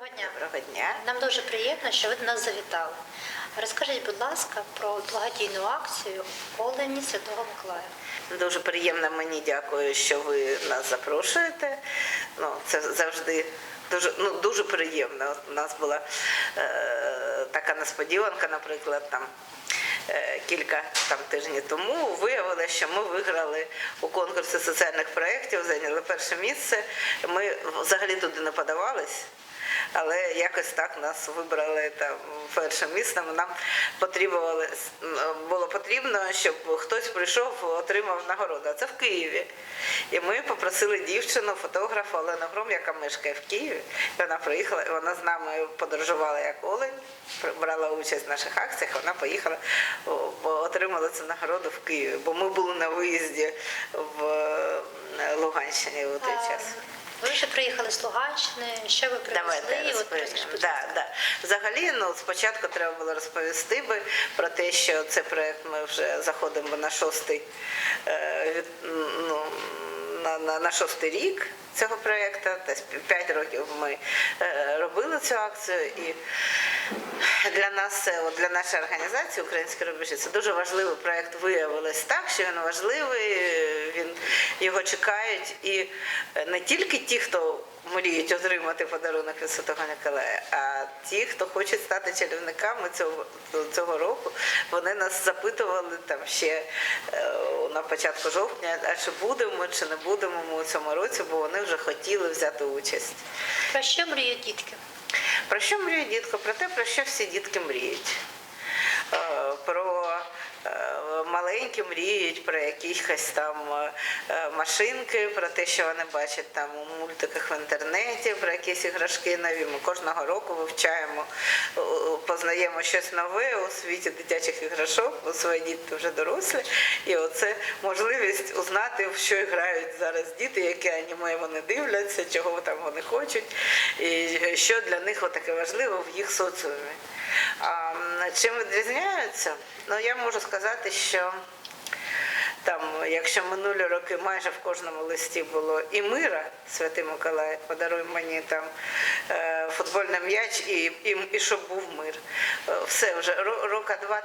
Доброго дня. Доброго дня. Нам дуже приємно, що ви до нас завітали. Розкажіть, будь ласка, про благодійну акцію Олені Святого Миколая. Дуже приємно мені дякую, що ви нас запрошуєте. Ну, це завжди дуже, ну, дуже приємно. У нас була е, така несподіванка, наприклад, там. е, Кілька там тижнів тому виявилося, що ми виграли у конкурсі соціальних проєктів, зайняли перше місце. Ми взагалі туди не подавались, але якось так нас вибрали там перше місце. Нам потрібували було потрібно, щоб хтось прийшов, отримав нагороду. А це в Києві. І ми попросили дівчину, фотографа Олену Гром, яка мешкає в Києві. І вона приїхала, і вона з нами подорожувала як Олень, брала участь в наших акціях. Вона поїхала, отримала цю нагороду в Києві, бо ми були на виїзді в е, Луганщині у той час. Ви вже приїхали з Луганщини, що ви привезли? Давайте От розповімо. Да, да. Взагалі, ну спочатку треба було розповісти би про те, що цей проект ми вже заходимо на шостий е, ну, на, на, на шостий рік цього проєкту. Десь 5 років ми е, робили цю акцію і. Для нас, для нашої організації Українські рубежі, це дуже важливий проєкт виявилось так, що він важливий, він його чекають і не тільки ті, хто мріють отримати подарунок від Святого Николая, а ті, хто хочуть стати чарівниками цього, цього року, вони нас запитували там ще е, на початку жовтня, а чи будемо, чи не будемо ми у цьому році, бо вони вже хотіли взяти участь. Про що мріють дітки? Про що мріють дітки? Про те, про що всі дітки мріють. Е, е, маленькі мріють про якісь там е, машинки, про те, що вони бачать там у мультиках в інтернеті, про якісь іграшки нові. Ми кожного року вивчаємо, е, познаємо щось нове у світі дитячих іграшок, бо свої діти вже дорослі. І оце можливість узнати, в що грають зараз діти, які аніме вони дивляться, чого там вони хочуть, і що для них таке важливо в їх соціумі. Чим відрізняються? Ну я можу сказати, що там, якщо минулі роки майже в кожному листі було і мира, Святий Миколай, подаруй мені там е, футбольний м'яч і, і, і щоб був мир. Е, Все вже рока два,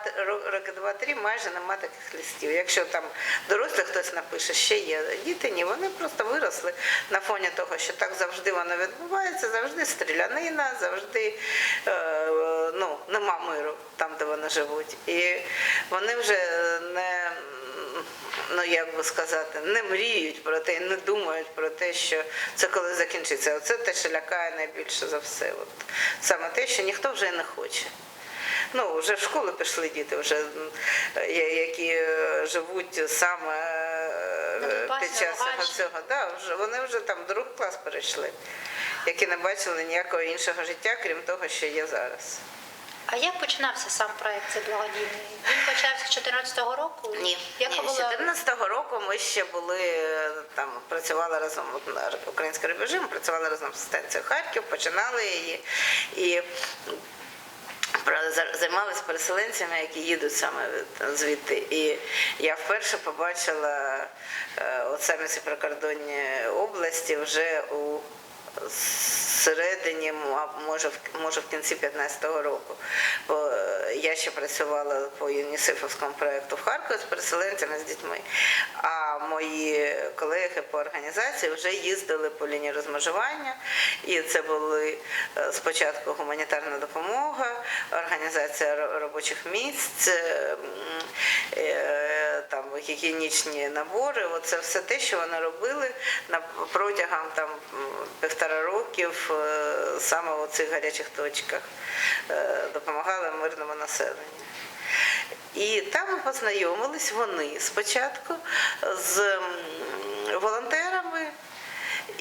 роки два-три майже нема таких листів. Якщо там дорослий хтось напише, ще є діти, ні, вони просто виросли на фоні того, що так завжди воно відбувається, завжди стрілянина, завжди е, ну, нема миру там, де вони живуть. І вони вже не ну як би сказати, не мріють про те, не думають про те, що це коли закінчиться. Оце те, що лякає найбільше за все. От саме те, що ніхто вже не хоче. Ну, вже в школу пішли діти, вже які е, живуть саме е, Донбасі, під час цього. Да, вже, вони вже там в другий клас перейшли, які не бачили ніякого іншого життя, крім того, що є зараз. А як починався сам проект цей благодійний? Він почався з 2014 року? Ні, Яка ні. з була 14-го року ми ще були там, працювали разом український рубежі, ми працювали разом з станцією Харків, починали її і займалися переселенцями, які їдуть саме звідти. І я вперше побачила е, от самі ці прикордонні області вже у середині, а може, може в кінці 15-го року. Бо я ще працювала по ЮНІСЕФовському проєкту в Харкові з переселенцями з дітьми. А мої колеги по організації вже їздили по лінії розмежування. І це були е, спочатку гуманітарна допомога, організація робочих місць, е, е, там гігієнічні набори. Оце все те, що вони робили протягом там півтора років саме у цих гарячих точках, допомагали мирному населенню. І там познайомились вони спочатку з волонтерами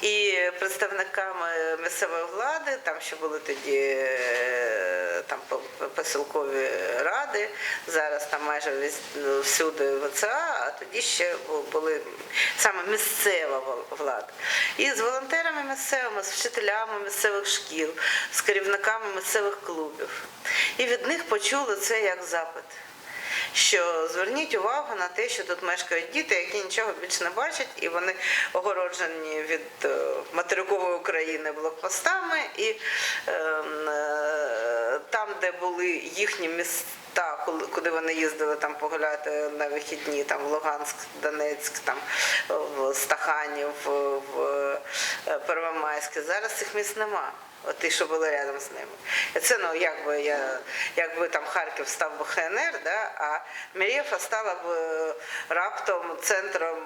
і представниками місцевої влади, там ще були тоді е, там по- по- поселкові ради, зараз там майже ну, всюди ВЦА, а тоді ще були саме місцева влада. І з волонтерами місцевими, з вчителями місцевих шкіл, з керівниками місцевих клубів. І від них почули це як запит що зверніть увагу на те, що тут мешкають діти, які нічого більше не бачать, і вони огороджені від е, материкової України блокпостами, і ем, е, там, де були їхні міста, куди вони їздили там погуляти на вихідні, там в Луганськ, Донецьк, там в Стаханів, в, е, Первомайське. Зараз цих міст нема. От ті, що були рядом з ними. Це ну якби я, якби там Харків став би ХНР, да, а Мірєфа стала б е, раптом центром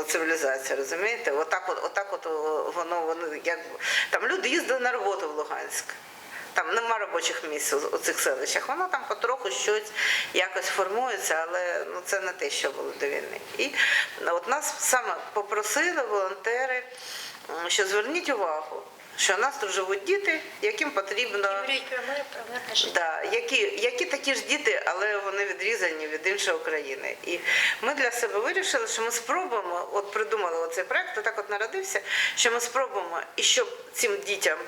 е, цивілізації, розумієте? Отак от, отак от е, воно, воно якби там люди їздили на роботу в Луганськ. Там нема робочих місць у цих селищах. Воно там потроху щось якось формується, але ну це не те, що було до війни. І от нас саме попросили волонтери, що зверніть увагу, що у нас тут живуть діти, яким потрібно. Да, які, які такі ж діти, але вони відрізані від іншої України. І ми для себе вирішили, що ми спробуємо, от придумали оцей проект, так от народився, що ми спробуємо, і щоб цим дітям,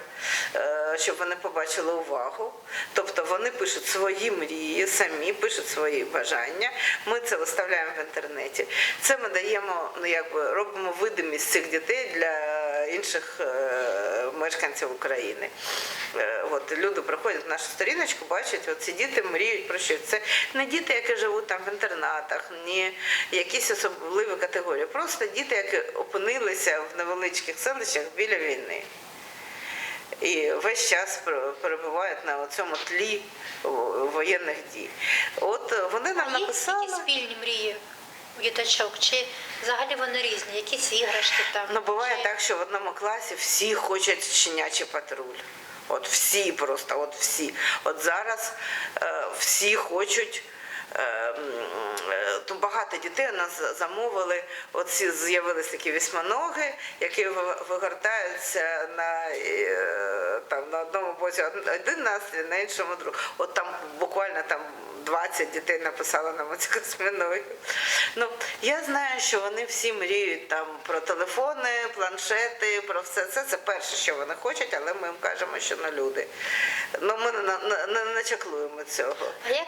е, щоб вони побачили увагу. Тобто вони пишуть свої мрії, самі пишуть свої бажання. Ми це виставляємо в інтернеті. Це ми даємо, ну якби робимо видимість цих дітей для інших е, мешканців України. Е, От люди приходять в нашу сторіночку, бачать, от ці діти мріють про що. Це не діти, які живуть там в інтернатах, ні якісь особливі категорії. Просто діти, які опинилися в невеличких селищах біля війни. І весь час перебувають на цьому тлі воєнних дій. От вони нам написали. спільні мрії діточок? Чи взагалі вони різні? Якісь іграшки там? Ну, буває Чи- так, що в одному класі всі хочуть щенячий патруль. От всі просто, от всі. От зараз е, всі хочуть. е, е, То багато дітей у нас замовили. Оці з'явилися такі вісьмоноги, які вигортаються на, е, там, на одному боці один настрій, на іншому другий. От там буквально там 20 дітей написали нам оці косміноги. Ну, я знаю, що вони всі мріють там про телефони, планшети, про все це. Це перше, що вони хочуть, але ми їм кажемо, що на люди. Ну, ми не, не, не начаклуємо цього.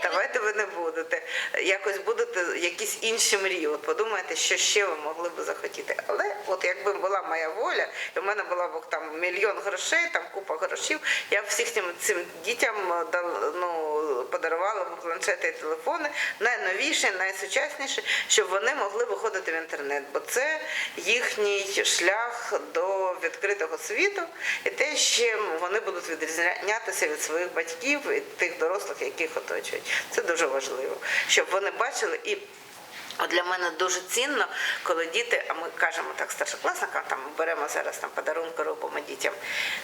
Давайте ви не будете. Якось будете якісь інші мрії. От подумайте, що ще ви могли би захотіти. Але от якби була моя воля, і в мене була б там мільйон грошей, там купа грошей, я б всіх цим, цим дітям е, дал- ну, подарувала б планшети і телефони найновіші, найсучасніші, щоб вони могли виходити в інтернет. Бо це їхній шлях до відкритого світу, і те, чим вони будуть відрізнятися від своїх батьків і тих дорослих, яких оточують. Це дуже важливо, щоб вони бачили і. От для мене дуже цінно, коли діти, а ми кажемо так старшокласникам, там беремо зараз там подарунки робимо дітям,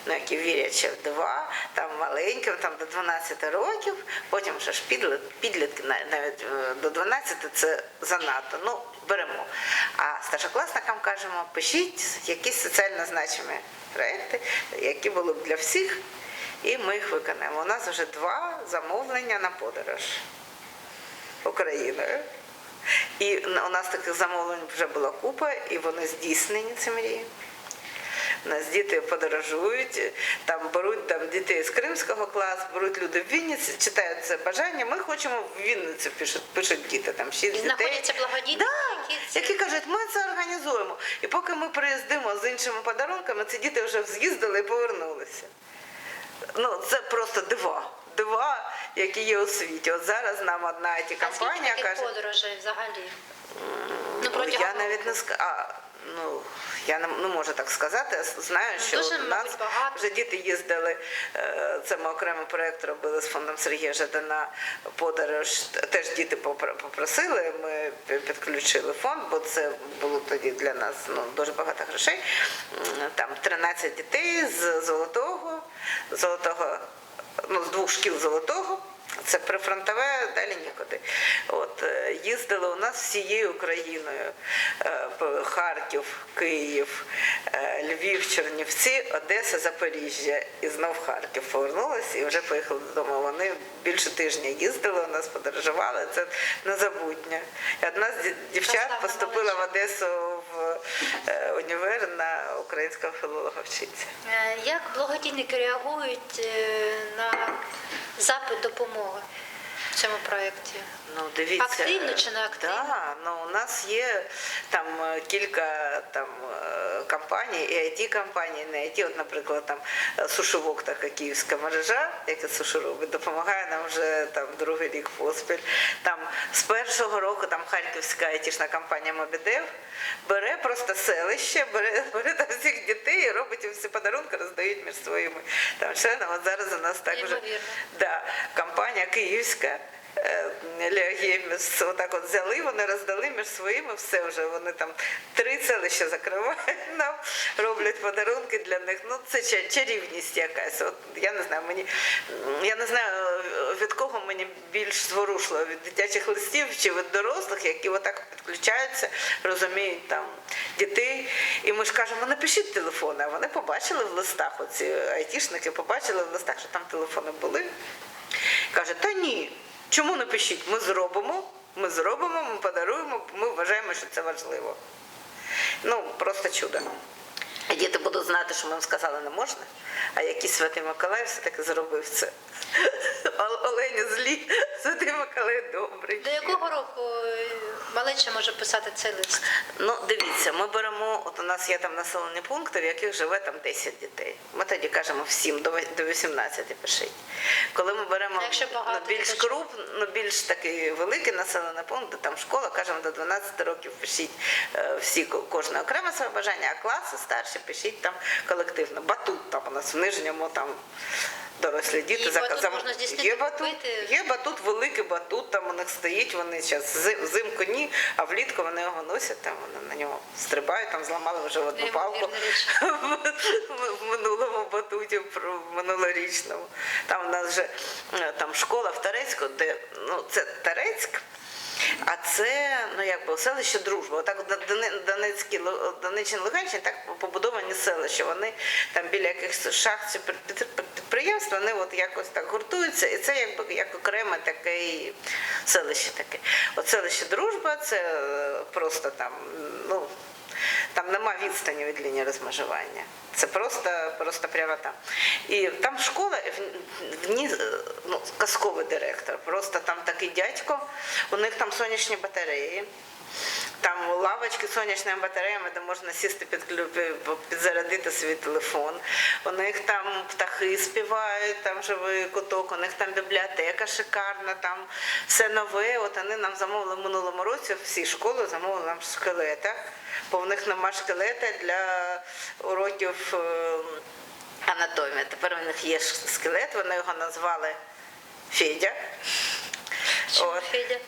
ну які вірять ще в два, там маленьким, там до 12 років, потім вже ж підлітки, підлітки на- навіть е, до 12 це занадто. Ну, беремо. А старшокласникам кажемо, пишіть якісь соціально значимі проекти, які були б для всіх, і ми їх виконаємо. У нас вже два замовлення на подорож Україною. І у нас таких замовлень вже була купа, і вони здійснені ці мрії. У нас діти подорожують, там беруть там дітей з кримського класу, беруть люди в Вінниці, читають це бажання. Ми хочемо в Вінницю пишуть, пишуть діти там шість І дітей. знаходяться благодійники, Да, які які кажуть, ми це організуємо. І поки ми приїздимо з іншими подарунками, ці діти вже з'їздили і повернулися. Ну, це просто дива. Дива, які є у світі. От зараз нам одна it компанія каже. подорожей взагалі? Ну, Ну, протягом я навіть не ска... а, ну, я не, не можу так сказати. Знаю, що дуже, у нас багато. вже діти їздили. е, Це ми окремий проєкт робили з фондом Сергія Жадана подорож. Теж діти попро- попросили. Ми підключили фонд, бо це було тоді для нас ну, дуже багато грошей. Там 13 дітей з золотого, золотого, ну, з двох шкіл золотого. Це прифронтове, далі нікуди. От е, їздили у нас всією Україною: Е, Харків, Київ, е, Львів, Чернівці, Одеса, Запоріжжя і знов Харків повернулися і вже поїхали додому. Вони більше тижня їздили, у нас подорожували. Це незабутнє. І одна з дівчат поступила в. Одесу в універ на українського філолога вчиться. Як благодійники реагують на запит допомоги? В цьому проєкті? Ну, дивіться, Активно чи не активно? Да, ну, у нас є там е, кілька там е, компаній, і it компанії, не IT, от, наприклад, там е, сушовок, така київська мережа, яка суші робить, допомагає нам вже там другий рік поспіль. Там з першого року там харківська айтішна компанія Мобідев бере просто селище, бере, бере там всіх дітей і робить їм всі подарунки, роздають між своїми там членами. Зараз у нас так вже да, компанія київська. Е, Леогеміс, отак от взяли, вони роздали між своїми, все вже вони там три селища закривають нам, роблять подарунки для них. Ну це чарівність якась. От я не знаю, мені я не знаю е, від кого мені більш зворушливо, від дитячих листів чи від дорослих, які отак підключаються, розуміють там дітей. І ми ж кажемо, напишіть телефони, а вони побачили в листах, оці айтішники побачили в листах, що там телефони були. Каже, та ні, чому не пишіть? Ми зробимо, ми зробимо, ми подаруємо, ми вважаємо, що це важливо. Ну, просто чудо. Діти будуть знати, що ми їм сказали не можна, а якийсь святий Миколай все-таки зробив це. Ол- Олені злі, святий Миколай добрий. До якого року е, малеча може писати цей лист? Ну, дивіться, ми беремо, от у нас є там населені пункти, в яких живе там 10 дітей. Ми тоді кажемо всім до 18 пишіть. Коли ми беремо багато ну, більш круп, ну, більш такий великий населений пункт, де там школа, кажемо до 12 років пишіть е, всі кожне окреме своє бажання, а класи старші пишіть там колективно. Батут там у нас в нижньому там. Дорослі діти можна здійснити, є батут, є батут, великий батут, там у них стоїть, вони зараз взимку ні, а влітку вони його носять, там вони на нього стрибають, там зламали вже одну палку в минулому батуті в минулорічному. Там у нас вже е, там школа в Терецьку, де ну це Тарецьк. А це ну якби селище дружба. Отак от Доне- Донецькі Лу- Донеччина Луганщина так побудовані селища. Вони там біля якихось шахт чи під- під- підприємств, вони от якось так гуртуються, і це якби як окреме таке селище таке. От селище дружба, це просто там, ну. Там нема відстані від лінії розмежування. Це просто, просто прямо там. І там школа, в- ній, е, ну, казковий директор. Просто там такий дядько, у них там сонячні батареї. Там лавочки з сонячними батареями, де можна сісти під підзарядити свій телефон. У них там птахи співають, там живий куток, у них там бібліотека шикарна, там все нове. От вони нам замовили минулому році, всі школи замовили нам шкелета, бо в них нема шкелета для уроків е, анатомії. Тепер у них є скелет, вони його назвали Федя. Чому Федя?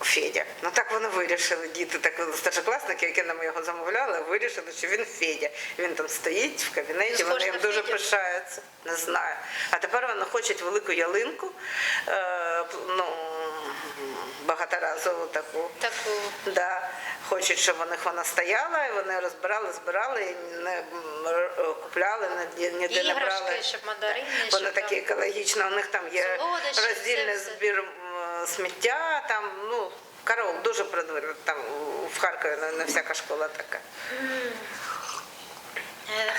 Федя. Ну так вони вирішили, діти, так старшокласники, які нам його замовляли, вирішили, що він Федя. Він там стоїть в кабінеті, вони їм дуже пишаються. Не знаю. А тепер вони хочуть велику ялинку, е, ну, багаторазову таку. Таку Да. Хочуть, щоб у них вона стояла, і вони розбирали, збирали, і не купляли, ні- ніде не брали. іграшки, щоб мандарини, Вони щоб такі там екологічні, у них там є солодощі, роздільний все-все. збір м, сміття, там, ну, коров дуже продвинуто, там в Харкові не, не всяка школа така. Е,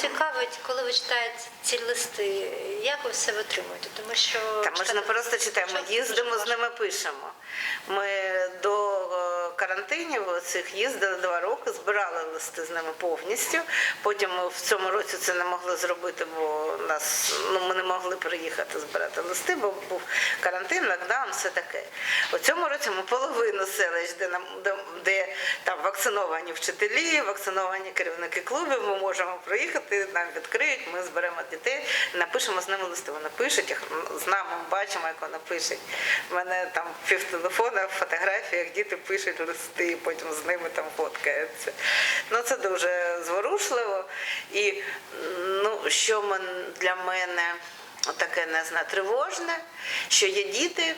цікавить, коли ви читаєте ці листи, як ви все витримуєте? Тому що Та ми ж не просто читаємо, їздимо з ними пишемо. Ми до карантинів цих їздили два роки, збирали листи з ними повністю. Потім ми в цьому році це не могли зробити, бо нас ну ми не могли приїхати збирати листи, бо був карантин, локдаун, все таке. У цьому році ми половину селищ, де нам де, де там вакциновані вчителі, вакциновані керівники клубів. Ми можемо приїхати, нам відкриють. Ми зберемо дітей, напишемо з ними листи. Вони пишуть їх з нами, бачимо, як вони пишуть. У мене там пів телефона, фотографії, як діти пишуть листи, і потім з ними там фоткаються. Ну це дуже зворушливо. І ну, що для мене таке не знаю, тривожне, що є діти,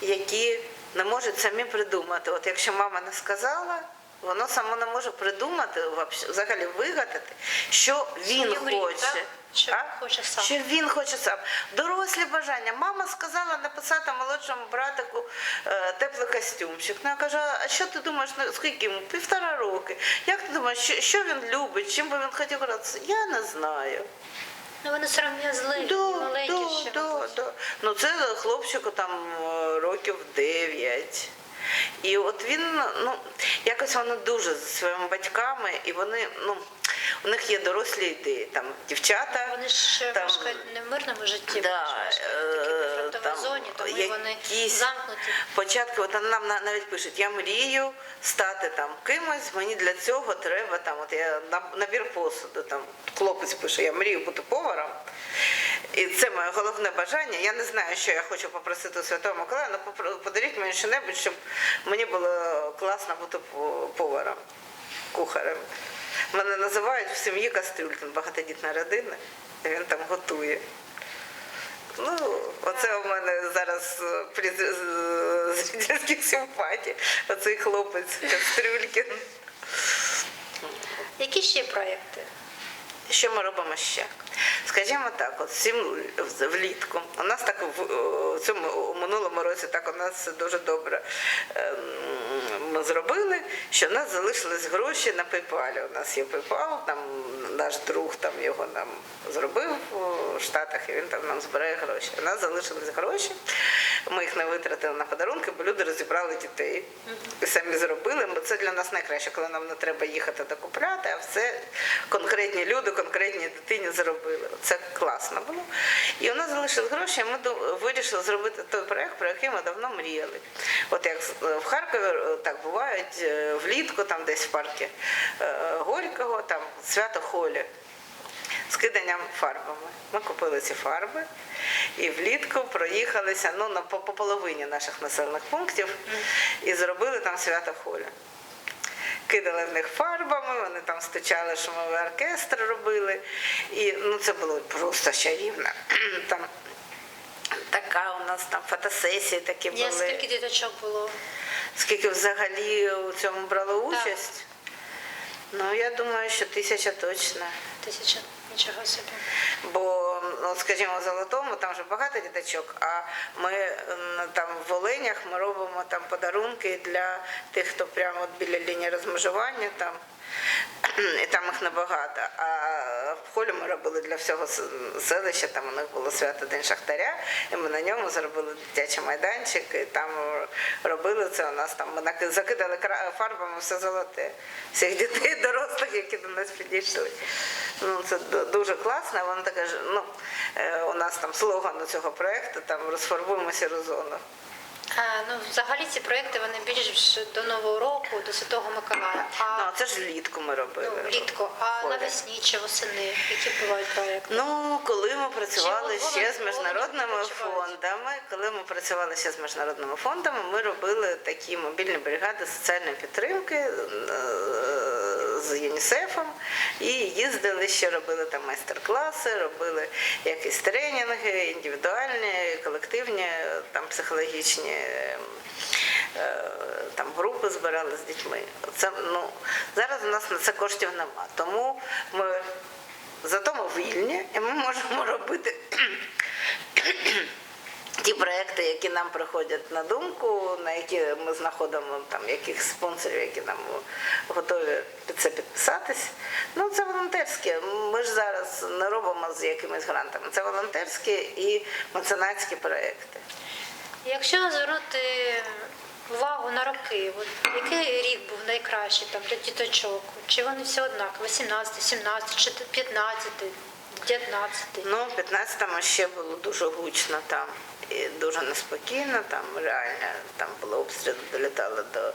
які не можуть самі придумати. От якщо мама не сказала, воно само не може придумати, взагалі вигадати, що він хоче. Що хоче сам. Що він хоче сам. Дорослі бажання. Мама сказала написати молодшому братику е, теплий костюмчик. Ну, я кажу, а що ти думаєш, ну, скільки йому? Півтора роки. Як ти думаєш, що, що він любить, чим би він хотів гратися? Я не знаю. Ну вони все одно зли, Да, маленькі да, ще. да, да. Ну це хлопчику там е, років 9. І от він, ну, якось вони дуже зі своїми батьками, і вони, ну, у них є дорослі ідеї. Там дівчата. Вони ж там, не в мирному житті, Да, вони ж е, там зоні, тому вони замкнуті. Початки, от нам навіть пишуть, я мрію стати там кимось, мені для цього треба там, от я набір посуду, там хлопець пише, я мрію бути поваром. І це моє головне бажання. Я не знаю, що я хочу попросити у Святого Миколая, але подаріть мені щось, щоб мені було класно бути поваром, кухарем. Мене називають в сім'ї Кастрюлькін, багатодітна родина, і він там готує. Ну, оце у мене зараз е, з- з радянських симпатій. Оцей хлопець Кастрюлькін. Які ще проєкти? Що ми робимо ще? Скажімо так, от всім влітку. У нас так в цьому у минулому році так у нас дуже добре ем, ми зробили, що в нас залишились гроші на PayPal. У нас є PayPal, там наш друг там його нам зробив у Штатах, і він там нам збирає гроші. У нас залишились гроші. Ми їх не витратили на подарунки, бо люди розібрали дітей і самі зробили. Бо це для нас найкраще, коли нам не треба їхати докупляти, а все конкретні люди, конкретній дитині зробили. Це класно було. І у нас залишились гроші, і ми вирішили зробити той проект, про який ми давно мріяли. От як в Харкові так бувають е, влітку, там десь в парку е, Горького, там свято Холі з киданням фарбами. Ми купили ці фарби і влітку проїхалися ну, на, по, по половині наших населених пунктів і зробили там свято Холі. Кидали в них фарбами, вони там стичали, шумовий оркестр робили. І ну, це було просто чарівно. Там така у нас там фотосесії такі Я були. скільки діточок було? Скільки взагалі у цьому брало участь? Ну, я думаю, що тисяча точно. Тисяча. Нічого собі. Бо, ну, скажімо, в Золотому там вже багато діточок, а ми там в Оленях ми робимо там подарунки для тих, хто прямо от біля лінії розмежування там. І там їх небагато. А в холі ми робили для всього селища, там у них було свято День Шахтаря, і ми на ньому зробили дитячий майданчик, і там робили це у нас там. Ми закидали фарбами все золоте. Всіх дітей, дорослих, які до нас підійшли. Ну, це дуже класно. Воно таке ж, ну, е, у нас там слоган у цього проєкту, там розфарбуємо сіру зону. А, ну, взагалі ці проєкти вони більш до Нового року, до Святого Миколая. А а це ж влітку ми робили. ну, влітку, а навесні чи восени, які бувають проєкти? Ну, коли ми працювали Чи ще з міжнародними фондами, коли ми працювали ще з міжнародними фондами, ми робили такі мобільні бригади соціальної підтримки е, з ЮНІСЕФом і їздили ще робили там майстер-класи, робили якісь тренінги, індивідуальні, колективні, там психологічні. е, Там групи збирали з дітьми. Це ну зараз у нас на це коштів нема. Тому ми Зато ми вільні, і ми можемо робити ті проекти, які нам приходять на думку, на які ми знаходимо там яких спонсорів, які нам готові під це підписатись. Ну це волонтерське. Ми ж зараз не робимо з якимись грантами. Це волонтерські і меценатські проекти. Якщо звернути увагу на роки, от який рік був найкращий там для діточок? Чи вони всі однакові? 18, 17, чи 15, 19? Ну, в 15-му ще було дуже гучно там і дуже неспокійно, там реально там було обстріли, долітали до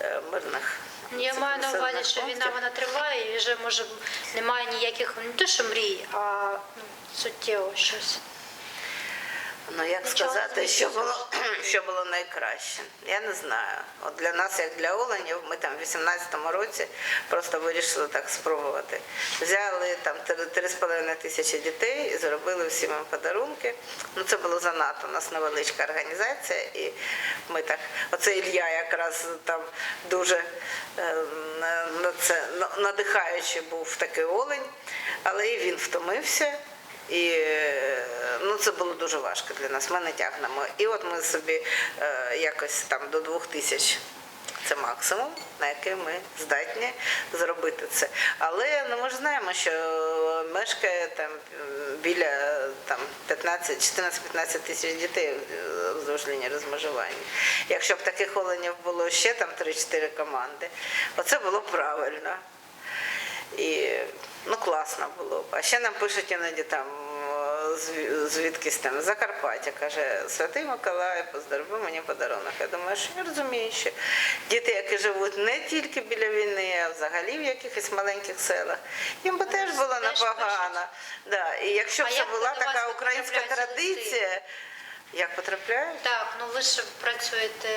е, мирних. Я маю на увазі, що війна вона триває і вже може немає ніяких не то, що мрій, а ну, суттєво щось. Ну як сказати, що було що було найкраще? Я не знаю. От для нас, як для Оленів, ми там в 18-му році просто вирішили так спробувати. Взяли там 3,5 тисячі дітей і зробили всім їм подарунки. Ну це було занадто. У нас невеличка організація, і ми так. Оце Ілля якраз там дуже е, на це на- надихаючий був такий олень, але і він втомився. І е, ну, це було дуже важко для нас. Ми не тягнемо. І от ми собі е, якось там до двох тисяч Це максимум, на який ми здатні зробити це. Але ну, ми ж знаємо, що мешкає там біля там 15, 14-15 тисяч дітей е, вздовж лінії розмежування. Якщо б таких оленів було ще там 3-4 команди, оце було правильно. І ну класно було б. А ще нам пишуть іноді там зві- звідкись там Закарпаття, каже, Святий Миколай, поздорови мені подарунок. Я думаю, що я розумію, що діти, які живуть не тільки біля війни, а взагалі в якихось маленьких селах, їм би теж було непогано. Да. І якщо б це була така українська традиція, як потрапляють? Так, ну ви ж працюєте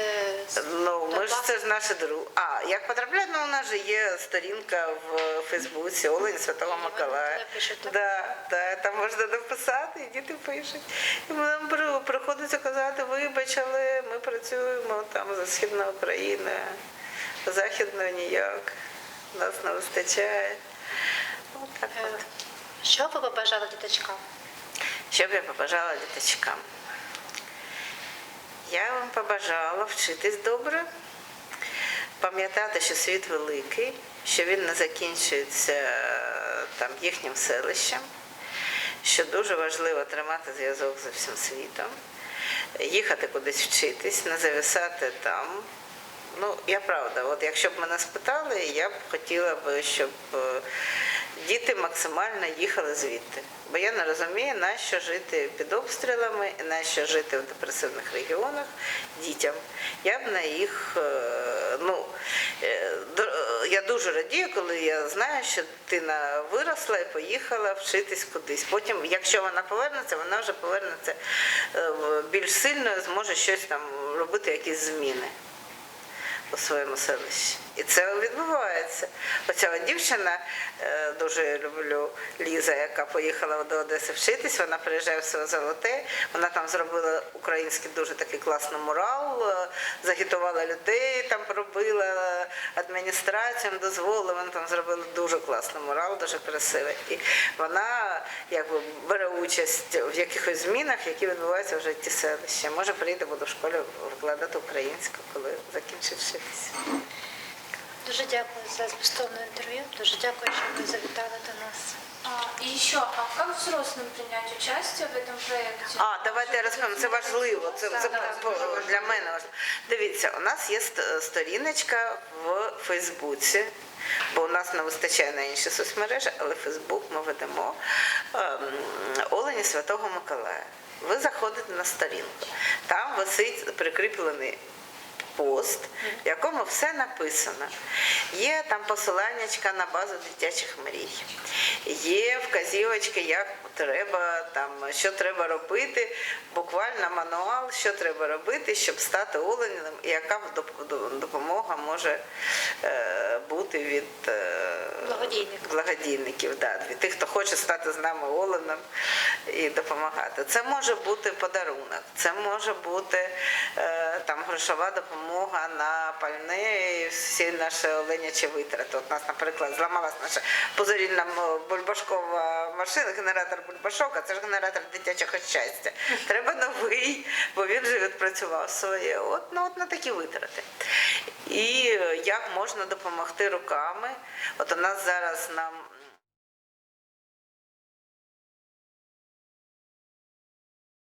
з Ну, ми ж це ж наші друзі. А, як потрапляють, ну у нас же є сторінка в Фейсбуці Олень Святого Миколая. туди? Да, да, там можна написати, і діти пишуть. І нам приходиться казати, вибач, але ми працюємо там за Східною Україною, Західною ніяк. Нас не вистачає. От так Е, от. Що ви побажали діточкам? Що б я побажала діточкам? Я вам побажала вчитись добре, пам'ятати, що світ великий, що він не закінчується там їхнім селищем, що дуже важливо тримати зв'язок з всім світом, їхати кудись вчитись, не зависати там. Ну, я правда, от якщо б мене спитали, я б хотіла б, щоб е, діти максимально їхали звідти. Бо я не розумію, нащо жити під обстрілами, і нащо жити в депресивних регіонах дітям. Я б на їх, е, ну е, я дуже радію, коли я знаю, що дитина виросла і поїхала вчитись кудись. Потім, якщо вона повернеться, вона вже повернеться е, більш сильно, зможе щось там робити, якісь зміни у своєму селищі. І це відбувається. Оця дівчина, е, дуже люблю Ліза, яка поїхала до Одеси вчитись, вона приїжджає в село Золоте, вона там зробила український дуже такий класний мурал, е, загітувала людей, там пробила адміністрацію, дозволила, вона там зробила дуже класний мурал, дуже красивий. І вона якби бере участь в якихось змінах, які відбуваються в житті селища. Може, прийде, буде в школі викладати українську, коли закінчить вчитися. Дуже дякую за змістовне інтерв'ю. Дуже дякую, що ви завітали до нас. А, и еще, а как взрослым принять участие в этом проекте? А, давайте я розповім. Це важливо. Це, це для мене важливо. Дивіться, у нас є ст- сторіночка в Фейсбуці. Бо у нас не вистачає на інші соцмережі, але Фейсбук ми ведемо ем, Олені Святого Миколая. Ви заходите на сторінку. Там висить прикріплений пост, в якому все написано. Є там посиланнячка на базу дитячих мрій. Є вказівочки, як треба, там, що треба робити, буквально мануал, що треба робити, щоб стати оленем, і яка допомога може е, бути від е, Благодійників. благодійників, да, від тих, хто хоче стати з нами оленем і допомагати. Це може бути подарунок, це може бути е, там грошова допомога на пальне всі наші оленячі витрати. От нас, наприклад, зламалась наша позорільна бульбашкова машина, генератор бульбашок, а це ж генератор дитячого щастя. Треба новий, бо він вже відпрацював своє. От, ну, от на такі витрати. І як можна допомогти руками? От у нас зараз нам